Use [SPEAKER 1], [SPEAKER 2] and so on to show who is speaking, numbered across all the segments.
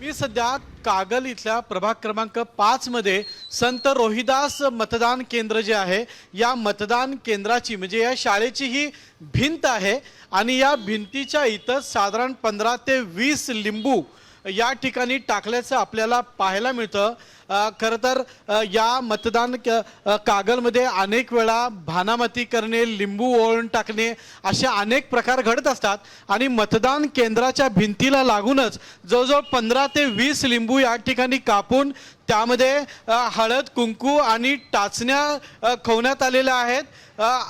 [SPEAKER 1] मी सध्या कागल इथल्या प्रभाग क्रमांक पाच मध्ये संत रोहिदास मतदान केंद्र जे आहे या मतदान केंद्राची म्हणजे या शाळेची ही भिंत आहे आणि या भिंतीच्या इथं साधारण पंधरा ते वीस लिंबू या ठिकाणी टाकल्याचं आपल्याला पाहायला मिळतं. खरं तर या मतदान क- कागलमध्ये अनेक वेळा भानामती करणे लिंबू ओळून टाकणे असे अनेक प्रकार घडत असतात आणि मतदान केंद्राच्या भिंतीला लागूनच जवळजवळ पंधरा ते वीस लिंबू या ठिकाणी कापून त्यामध्ये हळद कुंकू आणि टाचण्या खवण्यात आलेल्या आहेत.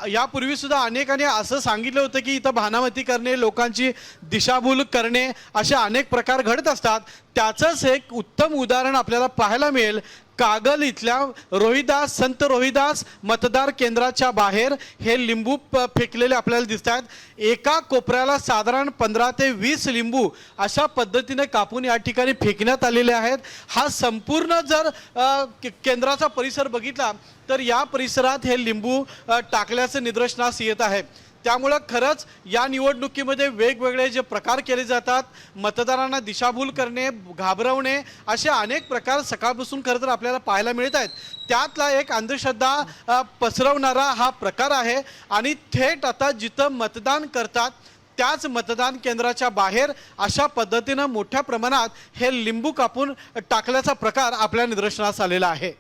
[SPEAKER 1] यापूर्वी सुद्धा अनेकांनी असं सांगितलं होतं की इथं भानामती करणे लोकांची दिशाभूल करणे असे अनेक प्रकार घडत असतात. त्याचंच एक उत्तम उदाहरण आपल्याला पाहायला मिळेल. कागल इथल्या रोहिदास संत रोहिदास मतदार केंद्राच्या बाहेर हे लिंबू प- फेकलेले आपल्याला दिसत आहेत एका कोपऱ्याला साधारण पंधरा ते वीस लिंबू अशा पद्धतीने कापून या ठिकाणी फेकण्यात आलेले आहेत. हा संपूर्ण जर के- केंद्राचा परिसर बघितला तर या परिसरात हे लिंबू टाकल्याचं निदर्शनास येत आहे. त्यामुळं खरंच या निवडणुकीमध्ये वेगवेगळे जे प्रकार केले जातात मतदारांना दिशाभूल करणे घाबरवणे असे अनेक प्रकार सकाळपासून खरं तर आपल्याला पाहायला मिळत आहेत. त्यातला एक अंधश्रद्धा पसरवणारा हा प्रकार आहे आणि थेट आता जिथं मतदान करतात त्याच मतदान केंद्राच्या बाहेर अशा पद्धतीनं मोठ्या प्रमाणात हे लिंबू कापून टाकल्याचा प्रकार आपल्या निदर्शनास आलेला आहे.